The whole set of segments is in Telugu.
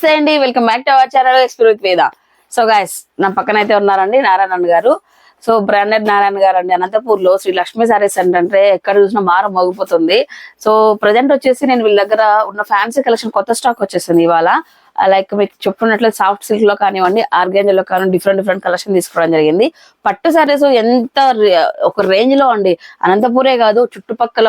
నమస్తే అండి. Welcome back to our channel experience Veda. So guys నా పక్కన అయితే ఉన్నారండి నారాయణ గారు. సో బ్రాండెడ్ నారాయణ గారు అండి అనంతపూర్లో శ్రీ లక్ష్మీ సారీస్ అంటే ఎక్కడ చూసినా మారం మోగిపోతుంది. సో ప్రజెంట్ వచ్చేసి నేను వీళ్ళ దగ్గర ఉన్న ఫ్యాన్సీ కలెక్షన్ కొత్త స్టాక్ వచ్చేసింది ఇవాళ. లైక్ మీకు చెప్పుకున్నట్లు సాఫ్ట్ సిల్క్లో కానివ్వండి ఆర్గాంజా లో కానివ్వండి డిఫరెంట్ డిఫరెంట్ కలెక్షన్ తీసుకోవడం జరిగింది. పట్టు సారీస్ ఎంత ఒక రేంజ్లో అండి. అనంతపూరే కాదు చుట్టుపక్కల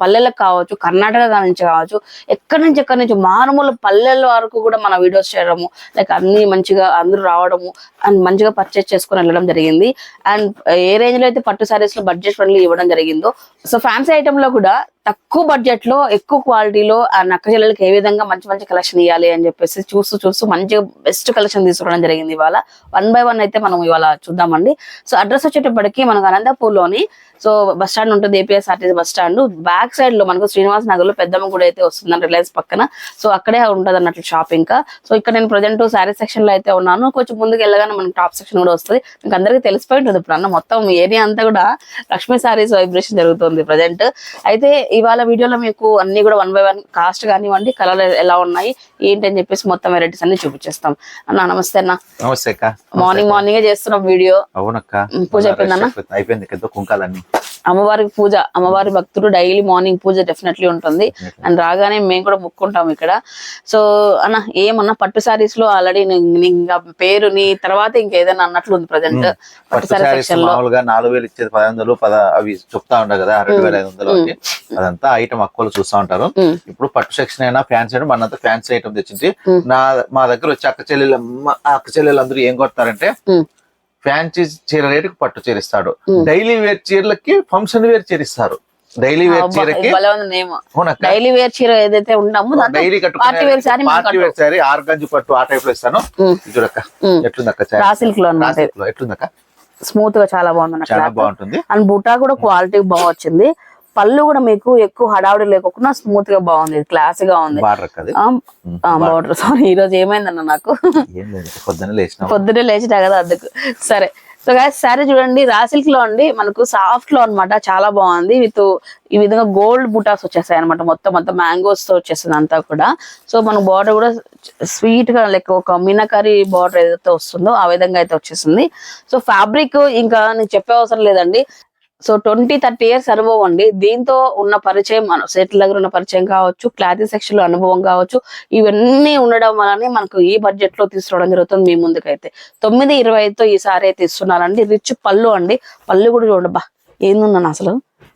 పల్లెలకు కావచ్చు కర్ణాటక నుంచి కావచ్చు ఎక్కడి నుంచి ఎక్కడి నుంచి మారుమూల పల్లెల వరకు కూడా మన వీడియోస్ చేయడము లైక్ అన్ని మంచిగా అందరూ రావడము అండ్ మంచిగా పర్చేస్ చేసుకుని వెళ్ళడం జరిగింది. అండ్ ఏ రేంజ్లో అయితే పట్టు సారీస్లో బడ్జెట్ ఫ్రెండ్లీ ఇవ్వడం జరిగిందో సో ఫ్యాన్సీ ఐటమ్లో కూడా తక్కువ బడ్జెట్లో ఎక్కువ క్వాలిటీలో ఆ నక్క ఏ విధంగా మంచి మంచి కలెక్షన్ ఇవ్వాలి అని చెప్పేసి చూస్తూ చూస్తూ మంచిగా బెస్ట్ కలెక్షన్ తీసుకోవడం జరిగింది ఇవాళ. వన్ బై వన్ అయితే మనం ఇవాళ చూద్దామండి. సో అడ్రస్ వచ్చేటప్పటికి మనకు అనంతపూర్లోని సో బస్ స్టాండ్ ఉంటుంది ఏపీఎస్ఆర్టీసీ బస్ స్టాండ్. బ్యాక్ సైడ్లో మనకు శ్రీనివాస్ నగర్లో పెద్దమ్మ కూడా అయితే వస్తుందని రిలయన్స్ పక్కన. సో అక్కడే ఉంటుంది అన్నట్లు షాప్ ఇంకా. సో ఇక్కడ నేను ప్రజెంట్ శారీ సెక్షన్లో అయితే ఉన్నాను. కొంచెం ముందుకు వెళ్ళగానే మనకి టాప్ సెక్షన్ కూడా వస్తుంది. మీకు అందరికీ తెలిసిపోయి ఉంటుంది ఇప్పుడు అన్న మొత్తం ఏరియా అంతా కూడా లక్ష్మీ సారీస్ వైబ్రేషన్ జరుగుతుంది ప్రజెంట్. అయితే ఇవాళ వీడియోలో మీకు అన్ని కూడా వన్ బై వన్ కాస్ట్ కానివ్వండి కలర్ ఎలా ఉన్నాయి ఏంటి అని చెప్పేసి మొత్తం వెరైటీస్ అన్ని చూపించేస్తాం. అన్న నమస్తే అన్న. నమస్తే మార్నింగ్ మార్నింగే చేస్తున్నాం వీడియో? అవునక్క. పూజ అయిపోయిందన్న? అయిపోయింది కదా కుంకాలన్నీ. అమ్మవారికి పూజ అమ్మవారి భక్తుడు డైలీ మార్నింగ్ పూజ డెఫినెట్లీ ఉంటుంది. అండ్ రాగానే మేము కూడా ముక్కుంటాం ఇక్కడ. సో అన్న ఏమన్నా పట్టు సారీస్లో ఆల్రెడీ ఇంకా పేరు నీ తర్వాత ఇంకేదైనా అన్నట్లు ఉంది ప్రజెంట్? పట్టు పట్టు సారీ శారీస్ సెక్షన్లో మామూలుగా నాలుగు వేలు ఇచ్చేది పది వందలు పద అవి చెప్తా ఉంటారు కదా రెండు వేల ఐదు వందలు. అదంతా ఐటమ్ అక్కువలు చూస్తా ఉంటారు. ఇప్పుడు పట్టు సెక్షన్ అయినా ఫ్యాన్సీ అయినా మనంతా ఫ్యాన్సీ ఐటమ్ తెచ్చింది. నా మా దగ్గర వచ్చి అక్క చెల్లెలు అక్క చెల్లెలు అందరూ ఏం కొడతారంటే. ఫ్యాన్సీ చీర రేటుకి పట్టు చీర ఇస్తాడు ఉమ్. డైలీ వేర్ చీరలకి ఫంక్షన్ వేర్ చీర ఇస్తారు డైలీ వేర్ చీరకి డైలీ వేర్ చీర ఏదైతే దాంట్లో daily party wear sari party wear sari ఆరు గంజు పట్టు ఆ టైప్లో ఇస్తాను. చూడక్క. ఎట్లుందక్క సిల్క్లో ఎట్లుందక్క? స్మూత్గా చాలా బాగుంది చాలా బాగుంటుంది. అండ్ బుటా కూడా క్వాలిటీ బాగా వచ్చింది. పళ్ళు కూడా మీకు ఎక్కువ హడావుడి లేకుండా స్మూత్గా బాగుంది. క్లాస్గా ఉంది. బార్డర్ సారీ ఈ రోజు ఏమైందన్న నాకు? పొద్దున్న లేచిన. కదా అందుకు. సరే. సో గాయస్ సారీ చూడండి రా సిల్క్లో అండి. మనకు సాఫ్ట్లో అన్నమాట చాలా బాగుంది. విత్ ఈ విధంగా గోల్డ్ బుటాస్ వచ్చేస్తాయి అనమాట మొత్తం మొత్తం మ్యాంగోస్తో వచ్చేస్తుంది అంతా కూడా. సో మన బార్డర్ కూడా స్వీట్గా లైక్ ఒక మీనాకరీ బార్డర్ ఏదైతే వస్తుందో ఆ విధంగా అయితే వచ్చేసింది సో ఫ్యాబ్రిక్ ఇంకా నేను చెప్పే అవసరం లేదండి. సో ట్వంటీ థర్టీ ఇయర్స్ అనుభవం అండి. దీంతో ఉన్న పరిచయం మన సెటిల్ దగ్గర ఉన్న పరిచయం కావచ్చు క్లాత్ సెక్షన్లో అనుభవం కావచ్చు ఇవన్నీ ఉండడం వలనే మనకు ఈ బడ్జెట్లో తీసుకురావడం జరుగుతుంది మీ ముందుకైతే. తొమ్మిది ఇరవై ఐదుతో ఈసారి అయితే ఇస్తున్నారండి. రిచ్ పళ్ళు అండి. పళ్ళు కూడా చూడండి ఏందన్నాను అసలు?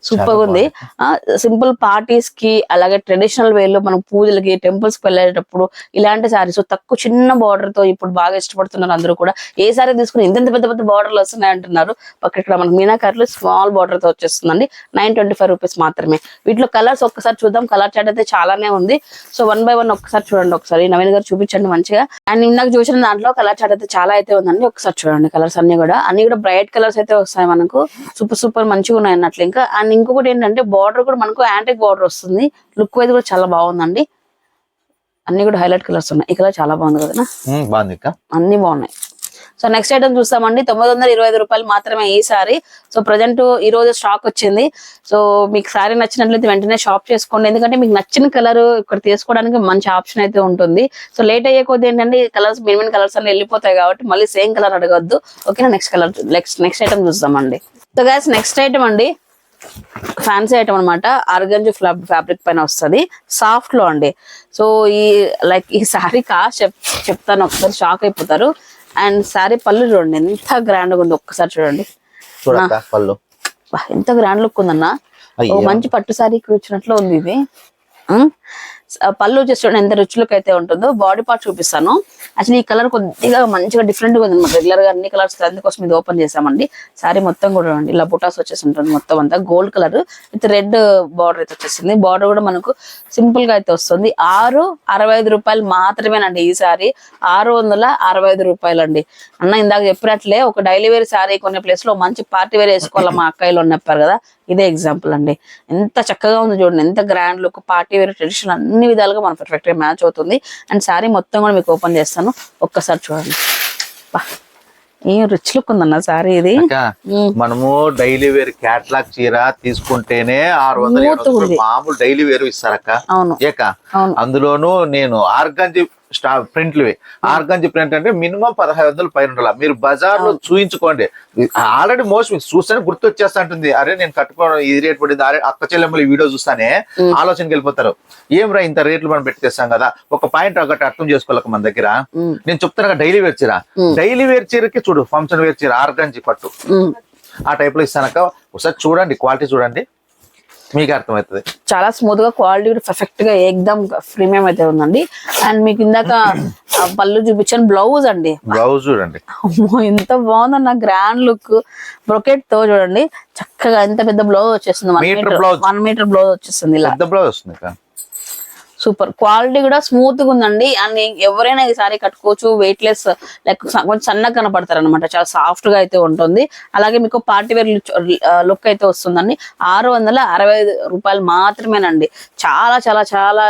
సూపర్ ఉంది. ఆ సింపుల్ పార్టీస్కి అలాగే ట్రెడిషనల్ వే లో మనం పూజలకి టెంపుల్స్కి వెళ్ళేటప్పుడు ఇలాంటి సారీస్ తక్కువ చిన్న బార్డర్తో ఇప్పుడు బాగా ఇష్టపడుతున్నారు అందరూ కూడా. ఏ సారీ తీసుకుని ఇంత పెద్ద పెద్ద బార్డర్లు వస్తున్నాయి అంటున్నారు. పక్క ఇక్కడ మనకి మీనాకారులు స్మాల్ బార్డర్తో వచ్చేస్తుందండి. నైన్ ట్వంటీ ఫైవ్ రూపీస్ మాత్రమే. వీటిలో కలర్స్ ఒక్కసారి చూద్దాం. కలర్ చార్ట్ అయితే చాలానే ఉంది. సో వన్ బై వన్ ఒక్కసారి చూడండి ఒకసారి. నవీన్ గారు చూపించండి మంచిగా. అండ్ ఇందాక చూసిన దాంట్లో కలర్ చార్ట్ అయితే చాలా అయితే ఉందండి. ఒకసారి చూడండి కలర్స్ అన్ని కూడా. అన్ని కూడా బ్రైట్ కలర్స్ అయితే వస్తాయి మనకు. సూపర్ సూపర్ మంచిగా ఉన్నాయి అన్నట్లు ఇంకా. అండ్ ఇంకొకటి ఏంటంటే బార్డర్ కూడా మనకు యాంటిక్ బార్డర్ వస్తుంది. లుక్ వైజ్ కూడా చాలా బాగుందండి. అన్ని కూడా హైలైట్ కలర్స్ ఉన్నాయి. ఈ కలర్ చాలా బాగుంది కదా బాగుంది అన్ని బాగున్నాయి. సో నెక్స్ట్ ఐటమ్ చూస్తామండి. తొమ్మిది వందల ఇరవై ఐదు రూపాయలు మాత్రమే ఈ సారీ. సో ప్రజెంట్ ఈ రోజు స్టాక్ వచ్చింది. సో మీకు సారీ నచ్చినట్లయితే వెంటనే షాప్ చేసుకోండి. ఎందుకంటే మీకు నచ్చిన కలర్ ఇక్కడ తీసుకోవడానికి మంచి ఆప్షన్ అయితే ఉంటుంది. సో లేట్ అయ్యే కొద్ది ఏంటంటే కలర్స్ మినిమం కలర్స్ అన్ని వెళ్ళిపోతాయి కాబట్టి మళ్ళీ సేమ్ కలర్ అడగద్దు. ఓకేనా? Next colour next next item చూస్తామండి. సో గ్యాస్ నెక్స్ట్ ఐటమ్ అండి. ఫ్యాన్సీ ఐటమ్ అనమాట ఆర్గంజు ఫ్యాబ్రిక్ పైన వస్తుంది. సాఫ్ట్లో అండి. సో ఈ లైక్ ఈ శారీ కాస్ట్ చెప్ చెప్తాను. ఒకసారి షాక్ అయిపోతారు. అండ్ శారీ పళ్ళు చూడండి. ఎంత గ్రాండ్గా ఉంది ఒక్కసారి చూడండి. పళ్ళు. ఎంత గ్రాండ్ లుక్ ఉందన్నా. మంచి పట్టు శారీకి వచ్చినట్లు ఉంది ఇది. పళ్ళు వచ్చేసి చూడండి ఎంత రిచ్ లుక్ అయితే ఉంటుందో బాడీ పార్ట్ చూపిస్తాను. యాక్చువల్లీ ఈ కలర్ కొద్దిగా మంచిగా డిఫరెంట్గా ఉంది అనమాట రెగ్యులర్గా అన్ని కలర్స్ అందుకోసం ఇది ఓపెన్ చేసామండి సారీ మొత్తం కూడా చూడండి ఇలా బుటాస్ వచ్చేసి ఉంటుంది మొత్తం అంతా. Gold colour with red border అయితే వచ్చేసింది. బార్డర్ కూడా మనకు సింపుల్గా అయితే వస్తుంది. ఆరు అరవై ఐదు రూపాయలు మాత్రమేనండి ఈ సారీ ఆరు వందల అరవై ఐదు రూపాయలు అండి అన్న ఇందాక చెప్పినట్లే ఒక డైలీ వేర్ సారీ కొనే ప్లేస్లో మంచి పార్టీ వేర్ వేసుకోవాలి మా అక్కయ్యలు అని కదా. ఇదే ఎగ్జాంపుల్ అండి. ఎంత చక్కగా ఉంది చూడండి ఎంత grand look party wear tradition అన్ని విధాలుగా మన పర్ఫెక్ట్గా మ్యాచ్ అవుతుంది. అండ్ శారీ మొత్తం కూడా మీకు ఓపెన్ చేస్తాను. ఒక్కసారి చూడండి. ఏం రిచ్ లుక్ ఉందన్న శారీ ఇది. మనము డైలీ వేర్ క్యాట్లాగ్ చీర తీసుకుంటేనే ఆరు వందల. మామూలు డైలీ వేర్ ఇస్తారక్క. ఏక అవును. అందులోను నేను ఆర్గంజి స్టా ప్రింట్లు ఆర్గంజి ప్రింట్ అంటే మినిమం పదహైదు వందలు పైన ఉండాలి. మీరు బజార్లో చూయించుకోండి. ఆల్రెడీ మోస్ట్ మీకు చూస్తేనే గుర్తు వచ్చేస్తా ఉంటుంది అరే నేను కట్టుకోవడం ఇది రేట్ పడింది. అరే అక్క చెల్లెమ్మలు ఈ వీడియో చూస్తానే ఆలోచనకి వెళ్ళిపోతారు. ఏం రా ఇంత రేట్లు మనం పెట్టి తెస్తాం కదా. ఒక పాయింట్ ఒకటి అర్థం చేసుకోలేక మన దగ్గర. నేను చెప్తాను డైలీ వేర్ చీర. డైలీ వేర్ చీరకి చూడు ఫంక్షన్ వేర్ చీర ఆర్గంజి పట్టు. ఆ టైప్లో ఇస్తానక్క. ఒకసారి చూడండి క్వాలిటీ చూడండి. మీకు అర్థమవుతుంది. చాలా స్మూత్గా క్వాలిటీ కూడా పర్ఫెక్ట్గా ఏకదమ్ ప్రీమియం అయితే ఉందండి. అండ్ మీకు ఇందాక పళ్ళు చూపించాను బ్లౌజ్ అండి. బ్లౌజ్ చూడండి. అమ్మో ఎంత బాగుందన్న గ్రాండ్ లుక్. బ్రొకెట్తో చూడండి. చక్కగా ఎంత పెద్ద బ్లౌజ్ వచ్చేస్తుంది. One metre blouse. వచ్చేస్తుంది ఇలా. పెద్ద బ్లౌజ్ వస్తుంది సూపర్. క్వాలిటీ కూడా స్మూత్గా ఉందండి. అండ్ ఎవరైనా ఈ సారీ కట్టుకోవచ్చు వెయిట్ లెస్ లైక్ కొంచెం సన్నగా కనపడతారు అనమాట చాలా సాఫ్ట్గా అయితే ఉంటుంది. అలాగే మీకు పార్టీ వేర్ లుక్ అయితే వస్తుందండి. ఆరు వందల అరవై ఐదు రూపాయలు మాత్రమేనండి. చాలా చాలా చాలా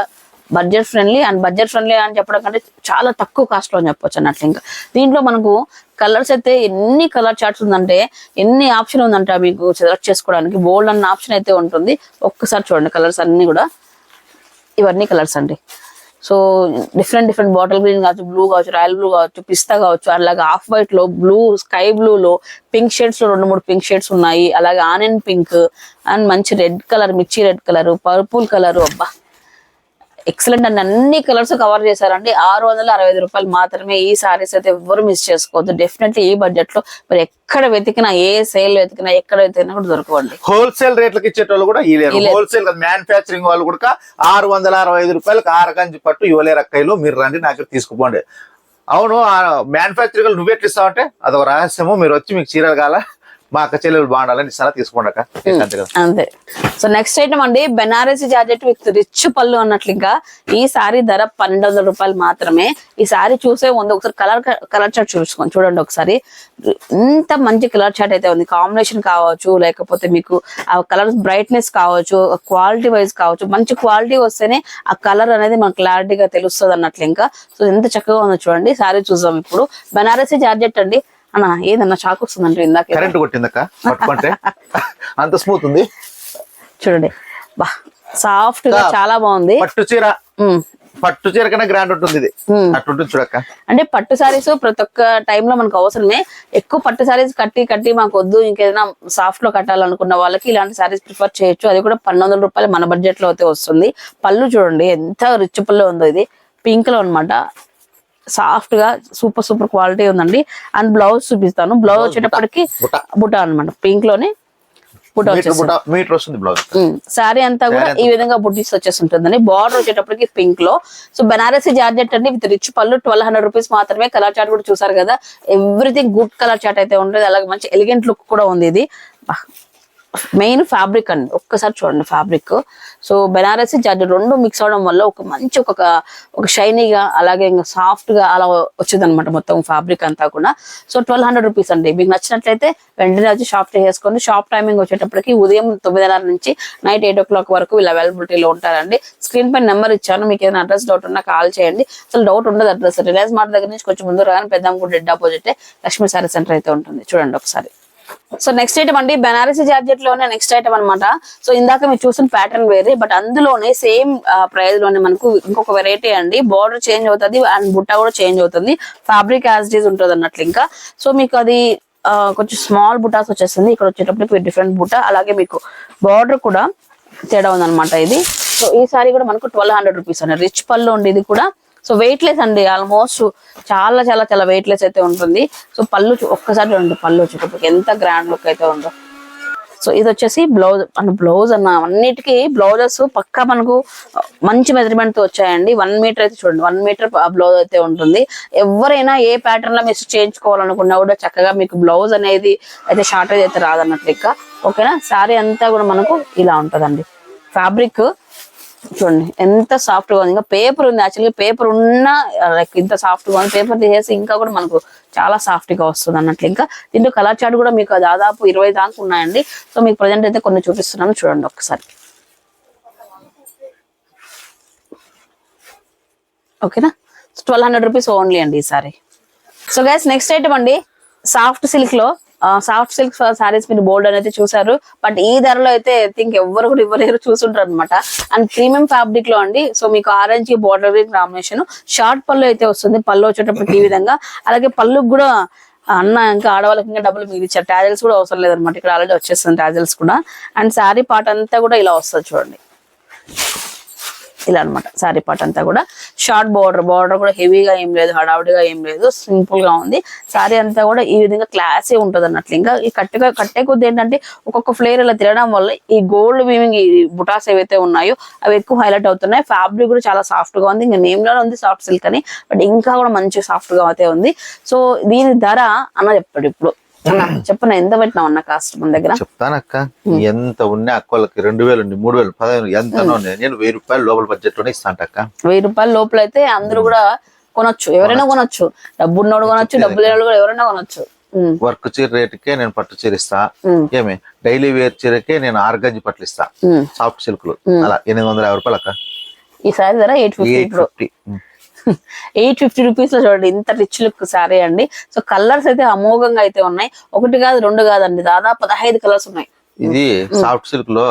budget friendly and budget friendly అని చెప్పడం కంటే చాలా తక్కువ కాస్ట్లో అని చెప్పొచ్చు అన్నట్లు ఇంకా. దీంట్లో మనకు కలర్స్ అయితే ఎన్ని కలర్ చార్ట్స్ ఉందంటే ఎన్ని ఆప్షన్ ఉందంట మీకు సెలెక్ట్ చేసుకోవడానికి బోల్డ్ అన్న ఆప్షన్ అయితే ఉంటుంది. ఒక్కసారి చూడండి కలర్స్ అన్ని కూడా. ఇవన్నీ కలర్స్ అండి. So different different bottle green కావచ్చు బ్లూ కావచ్చు రాయల్ బ్లూ కావచ్చు పిస్తా కావచ్చు అలాగే ఆఫ్ వైట్లో బ్లూ స్కై బ్లూ లో పింక్ షేడ్స్లో రెండు మూడు పింక్ షేడ్స్ ఉన్నాయి. అలాగే ఆనియన్ పింక్ అండ్ మంచి రెడ్ కలర్ మిర్చి రెడ్ కలర్ పర్పుల్ కలర్ అబ్బా! ఎక్సలెంట్ అండి అన్ని కలర్స్ కవర్ చేశారండి. ఆరు వందల అరవై ఐదు రూపాయలు మాత్రమే ఈ సారీస్ అయితే ఎవ్వరు మిస్ చేసుకోవద్దు. డెఫినెట్లీ ఈ బడ్జెట్లో మీరు ఎక్కడ వెతికినా ఏ సేల్ వెతికినా ఎక్కడ వెతికినా కూడా దొరకవండి. హోల్సేల్ రేట్లకు ఇచ్చేటోళ్ళు కూడా ఇవ్వలేరు హోల్సేల్ మ్యానుఫ్యాక్చరింగ్ వాళ్ళు కూడా ఆరు వందల అరవై ఐదు రూపాయలకు ఆరగంజి పట్టు ఇవ్వలేరు అక్కయ్యలు మీరు రండి నాకు తీసుకోపోండి. అవును మ్యానుఫ్యాక్చరింగ్ నువ్వు ఎట్లా ఇస్తావంటే అదొక రహస్యము మీరు వచ్చి మీకు చీరలు కాల మా అక్క చెల్లెలు బాగుండాలని ఇస్తారా తీసుకోండి అంతే. సో నెక్స్ట్ ఐటమ్ అండి బెనారసి జార్జెట్ విత్ రిచ్ పళ్ళు అన్నట్లు ఇంకా ఈ సారీ ధర పన్నెండు వందల రూపాయలు మాత్రమే. ఈ సారీ చూసే ముందు ఒకసారి కలర్ కలర్ చార్ట్ చూసుకోండి చూడండి ఒకసారి. ఇంత మంచి కలర్ చార్ట్ అయితే ఉంది. కాంబినేషన్ కావచ్చు లేకపోతే మీకు ఆ కలర్ బ్రైట్నెస్ కావచ్చు క్వాలిటీ వైజ్ కావచ్చు మంచి క్వాలిటీ వస్తేనే ఆ కలర్ అనేది మనకు క్లారిటీగా తెలుస్తుంది అన్నట్లు ఇంకా. సో ఎంత చక్కగా ఉందో చూడండి. సారీ చూద్దాం ఇప్పుడు. బెనారసి జార్జెట్ అండి అన్న ఏదన్నా షాక్ వస్తుందంటే ఇందాక కరెంట్ కొట్టిందక్క? పట్టుకుంటే? అంత స్మూత్ ఉంది? చూడండి. బా సాఫ్ట్గా చాలా బాగుంది. పట్టు చీర. పట్టు చీర కన్నా గ్రాండ్ ఉంటుంది ఇది. ఉమ్. అట్టుంటుంది చూడక్క. అంటే పట్టు సారీస్ ప్రతి ఒక్క time లో మనకు అవసరమే. ఎక్కువ పట్టు సారీస్ కట్టి కట్టి మాకు వద్దు ఇంకేదైనా సాఫ్ట్లో కట్టాలనుకున్న వాళ్ళకి ఇలాంటి సారీస్ ప్రిఫర్ చేయొచ్చు. అది కూడా పన్నెండు రూపాయలు మన బడ్జెట్లో అయితే వస్తుంది. పళ్ళు చూడండి ఎంత రిచ్ పళ్ళు ఉందో ఇది. పింక్లో అనమాట సాఫ్ట్గా సూపర్ సూపర్ క్వాలిటీ ఉందండి. అండ్ బ్లౌజ్ చూపిస్తాను. బ్లౌజ్ వచ్చేటప్పటికి. బుట్ట అన్నమాట. పింక్లోనే మీటర్ వస్తుంది బ్లౌజ్. సారీ అంతా కూడా ఈ విధంగా బుట్టీస్ వచ్చేసి ఉంటుందండి బార్డర్ వచ్చేటప్పటికి పింక్లో. సో బనారసి జార్జెట్ అండి విత్ రిచ్ పళ్ళు ట్వెల్వ్ హండ్రెడ్ రూపీస్ మాత్రమే కలర్ చార్ట్ కూడా చూసారు కదా. ఎవ్రీథింగ్ గుడ్ కలర్ చార్ట్ అయితే ఉంటుంది అలాగే మంచి ఎలిగెంట్ లుక్ కూడా ఉంది ఇది. మెయిన్ ఫ్యాబ్రిక్ అండి ఒక్కసారి చూడండి ఫ్యాబ్రిక్. సో బెనారసి జార్జెట్ రెండు మిక్స్ అవడం వల్ల ఒక మంచి ఒక ఒక షైనీగా అలాగే ఇంకా సాఫ్ట్గా అలా వచ్చింది మొత్తం ఫ్యాబ్రిక్ అంతా కూడా. సో ట్వెల్వ్ హండ్రెడ్ రూపీస్ అండి. మీకు నచ్చినట్లయితే వెంటనే వచ్చి షాప్ చేసుకోండి షాప్ టైమింగ్ వచ్చేటప్పటికి ఉదయం తొమ్మిదిన్నర నుంచి నైట్ ఎయిట్ ఓ క్లాక్ వరకు వీళ్ళు అవైలబిలిటీలో ఉంటారండి. స్క్రీన్ పైన నెంబర్ ఇచ్చాను. మీకు ఏదైనా అడ్రస్ డౌట్ ఉన్నా కాల్ చేయండి. అసలు డౌట్ ఉండదు అడ్రస్. రిలయన్స్ మార్ట్ దగ్గర నుంచి కొంచెం ముందు రాగానే కూడా డెడ్ ఆపోజిటే లక్ష్మీ సారీ సెంటర్ అయితే ఉంటుంది. చూడండి ఒకసారి. సో నెక్స్ట్ ఐటమ్ అండి బెనారసీ జార్జెట్లోనే నెక్స్ట్ ఐటమ్ అనమాట సో ఇందాక మీరు చూసిన ప్యాటర్న్ వేరే బట్ అందులోనే సేమ్ ప్రైస్లోనే మనకు ఇంకొక వెరైటీ అండి. బార్డర్ చేంజ్ అవుతుంది అండ్ బుట్ట కూడా చేంజ్ అవుతుంది. ఫ్యాబ్రిక్ యాజ్ ఉంటుంది అన్నట్లు ఇంకా. సో మీకు అది కొంచెం స్మాల్ బుటాస్ వచ్చేస్తుంది. ఇక్కడ వచ్చేటప్పటికి డిఫరెంట్ బుట్ట అలాగే మీకు బార్డర్ కూడా తేడా ఉందన్నమాట ఇది. సో ఈ సారీ కూడా మనకు ట్వెల్వ్ హండ్రెడ్ రూపీస్ అండి. రిచ్ పళ్ళు ఉండేది కూడా సో వెయిట్ లెస్ అండి ఆల్మోస్ట్ చాలా చాలా చాలా వెయిట్ లెస్ అయితే ఉంటుంది. సో పళ్ళు ఒక్కసారి చూడండి పళ్ళు వచ్చేటప్పటికి ఎంత గ్రాండ్ లుక్ అయితే ఉందో. సో ఇది వచ్చేసి బ్లౌజ్ అన్న బ్లౌజ్ అన్న అన్నిటికీ బ్లౌజెస్ పక్కా మనకు మంచి మెజర్మెంట్తో వచ్చాయండి. వన్ మీటర్ అయితే చూడండి వన్ మీటర్ బ్లౌజ్ అయితే ఉంటుంది. ఎవరైనా ఏ ప్యాటర్న్లో మీరు చేయించుకోవాలనుకున్నా కూడా చక్కగా మీకు బ్లౌజ్ అనేది అయితే షార్టేజ్ అయితే రాదన్నట్లు ఇక ఓకేనా శారీ అంతా కూడా మనకు ఇలా ఉంటదండి. ఫ్యాబ్రిక్ చూడండి ఎంత సాఫ్ట్గా ఉంది. ఇంకా పేపర్ ఉంది యాక్చువల్గా పేపర్ ఉన్నా లైక్ ఇంత సాఫ్ట్గా ఉంది. పేపర్ తీసేసి ఇంకా కూడా మనకు చాలా సాఫ్ట్గా వస్తుంది అన్నట్లు. ఇంకా దీంట్లో కలర్ చార్ట్ కూడా మీకు దాదాపు ఇరవై దాకా ఉన్నాయండి. సో మీకు ప్రజెంట్ అయితే కొన్ని చూపిస్తున్నాను. చూడండి ఒకసారి. ఓకేనా ట్వెల్వ్ హండ్రెడ్ రూపీస్ ఓన్లీ అండి ఈసారి సో గైస్ నెక్స్ట్ ఐటమ్ అండి. సాఫ్ట్ సిల్క్లో సాఫ్ట్ సిల్క్ సారీస్ మీరు బోల్డ్ అనేది చూసారు బట్ ఈ ధరలో అయితే థింక్ ఎవరు కూడా ఇవ్వలేరు చూసుంటారు అనమాట అండ్ ప్రీమియం ఫ్యాబ్రిక్లో అండి సో మీకు ఆరెంజ్ బోర్డర్ కాంబినేషన్ షార్ట్ పళ్ళు అయితే వస్తుంది పళ్ళు వచ్చేటప్పటికి ఈ విధంగా. అలాగే పళ్ళు కూడా అన్న ఇంకా ఆడవాళ్ళకి ఇంకా డబ్బులు మీరు ఇచ్చారు టాజల్స్ కూడా అవసరం లేదన్నమాట ఇక్కడ ఆల్రెడీ వచ్చేస్తుంది టాజల్స్ కూడా. అండ్ శారీ పార్ట్ అంతా కూడా ఇలా వస్తుంది చూడండి. ఇలా అన్నమాట. శారీ పార్ట్ అంతా కూడా. షార్ట్ బార్డర్ బార్డర్ కూడా హెవీగా ఏం లేదు హడావుడిగా ఏం లేదు సింపుల్గా ఉంది. శారీ అంతా కూడా ఈ విధంగా క్లాసీ ఉంటుంది అన్నట్లు. ఇంకా ఈ కట్టుగా కట్టే కొద్ది ఏంటంటే ఒక్కొక్క ఫ్లేర్ ఇలా తిరగడం వల్ల ఈ గోల్డ్ వీవింగ్ ఈ బుటాస్ ఏవైతే ఉన్నాయో అవి ఎక్కువ హైలైట్ అవుతున్నాయి. ఫ్యాబ్రిక్ కూడా చాలా సాఫ్ట్గా ఉంది. ఇంకా నేమ్లోనే ఉంది సాఫ్ట్ సిల్క్ అని బట్ ఇంకా కూడా మంచి సాఫ్ట్గా అయితే ఉంది. సో దీని ధర అన్న చెప్పాడు ఇప్పుడు. చెప్పన? ఎంత పెట్టినావు అన్న కాస్ట్ మన దగ్గర? చెప్తానక్క. ఎంత ఉన్నా అక్కలకి రెండు వేలు మూడు వేలు పదిహేను ఎంత ఉన్నాయి. నేను వెయ్యి రూపాయలు లోపల బడ్జెట్లోనే అక్క వెయ్యి రూపాయల లోపల అయితే అందరూ కూడా కొనొచ్చు. ఎవరైనా కొనొచ్చు. డబ్బు ఉన్నోడు కొనొచ్చు డబ్బు లేని కూడా ఎవరైనా కొనొచ్చు. వర్క్ చీర రేటుకే నేను పట్టు చీర ఇస్తా. ఏమి? డైలీ వేర్ చీరకే నేను ఆరు గంజి పట్లు ఇస్తా. సాఫ్ట్ సిల్క్లు. అలా ఎనిమిది వందల యాభై రూపాయలు అక్క ఈ సారీ ధర ఎయిట్ ఫిఫ్టీ ఎయిట్ ఫిఫ్టీ రూపీస్లో చూడండి ఇంత రిచ్ లుక్ సారీ అండి. సో కలర్స్ అయితే అమోఘంగా అయితే ఉన్నాయి. ఒకటి కాదు రెండు కాదండి. దాదాపు పదహైదు కలర్స్ ఉన్నాయి. ఇది సాఫ్ట్ సిల్క్లో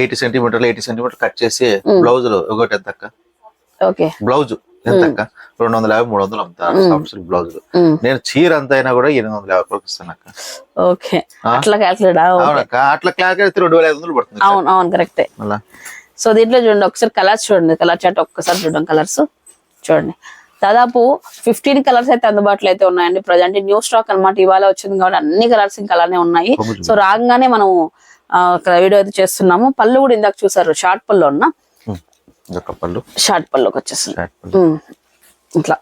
ఎయిటీ సెంటీమీటర్లు ఎయిటీ సెంటీమీటర్ కట్ చేసి బ్లౌజ్ ఒకటి ఎంత ఓకే. బ్లౌజ్. ఎంత రెండు వందల యాభై మూడు వందలు అమ్ముతాను సాఫ్ట్ సిల్క్ బ్లౌజ్ నేను చీర అంత అయినా కూడా ఎనిమిది వందల యాభై రూపాయలు ఇస్తాను అక్క. ఓకే. అట్లా క్యాల్కులేట్ అవునక్క. అట్లా అయితే రెండు వేల ఐదు వందలు పడుతుంది అవును అవును కరెక్టే మళ్ళా? సో దీంట్లో చూడండి ఒకసారి కలర్స్ చూడండి. కలర్ చాట్ ఒక్కసారి చూడండి కలర్స్ చూడండి. దాదాపు ఫిఫ్టీన్ కలర్స్ అయితే అందుబాటులో అయితే ఉన్నాయండి. ప్రజెంట్ న్యూ స్టాక్ అన్నమాట ఇవాళ వచ్చింది కాబట్టి అన్ని కలర్స్ ఇంకా అలానే ఉన్నాయి. సో రాగానే మనం వీడియో అయితే చేస్తున్నాము. పళ్ళు కూడా ఇందాక చూసారు. షార్ట్ పళ్ళు ఉన్న షార్ట్ పళ్ళుకి వచ్చేస్తుంది ఇట్లా.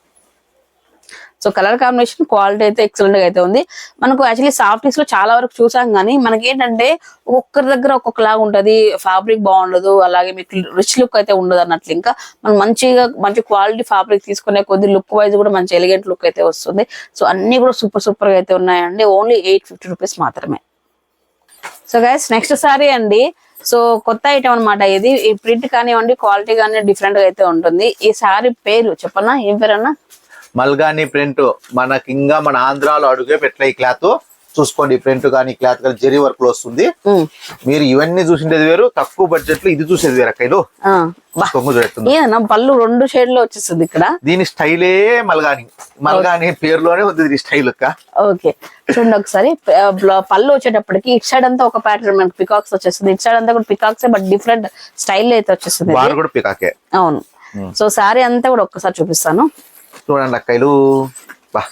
సో కలర్ కాంబినేషన్ క్వాలిటీ అయితే ఎక్సలెంట్గా అయితే ఉంది. మనకు యాక్చువల్లీ సాఫ్ట్నెస్లో చాలా వరకు చూసాం కానీ మనకి ఏంటంటే ఒక్కొక్కరి దగ్గర ఒక్కొక్కలాగా ఉంటది ఫ్యాబ్రిక్ బాగుండదు అలాగే మీకు రిచ్ లుక్ అయితే ఉండదు అన్నట్లు ఇంకా. మనం మంచిగా మంచి క్వాలిటీ ఫ్యాబ్రిక్ తీసుకునే కొద్ది లుక్ వైజ్ కూడా మంచి ఎలిగెంట్ లుక్ అయితే వస్తుంది. సో అన్ని కూడా సూపర్ సూపర్గా అయితే ఉన్నాయండి. ఓన్లీ ఎయిట్ ఫిఫ్టీ రూపీస్ మాత్రమే. సో గైస్ నెక్స్ట్ సారీ అండి. సో కొత్త ఐటమ్ అన్నమాట ఇది. ఈ ప్రింట్ కానివ్వండి క్వాలిటీ కానీ డిఫరెంట్గా అయితే ఉంటుంది. ఈ సారీ పేరు చెప్పనా? ఏం పేరు అన్నా మల్గాని ప్రింట్ మనకి ఇంకా మన ఆంధ్రాలో అడుగే పెట్టలే ఈ క్లాత్ చూసుకోండి ప్రింట్ కానీ క్లాత్ కానీ జెరీ వర్క్లో వస్తుంది. మీరు ఇవన్నీ చూసిండేది వేరు తక్కువ బడ్జెట్లో ఇది చూసేది వేరు అక్కలు ఏదన్నా పళ్ళు రెండు షేడ్లో వచ్చేస్తుంది ఇక్కడ. దీని స్టైలే మల్గాని. మల్గాని పేరులోనే ఉంది దీని స్టైల్ ఓకే. చూడండి ఒకసారి పళ్ళు వచ్చేటప్పటికి ఇటు సైడ్ అంతా ఒక ప్యాటర్న్ మనకి పికాక్స్ వచ్చేస్తుంది. ఇటు సైడ్ అంతా కూడా పికాక్స్ బట్ డిఫరెంట్ స్టైల్ అయితే వచ్చేస్తుంది కూడా పికాకే అవును. సో సారీ అంతా కూడా ఒక్కసారి చూపిస్తాను. చూడండి అక్కలు బా.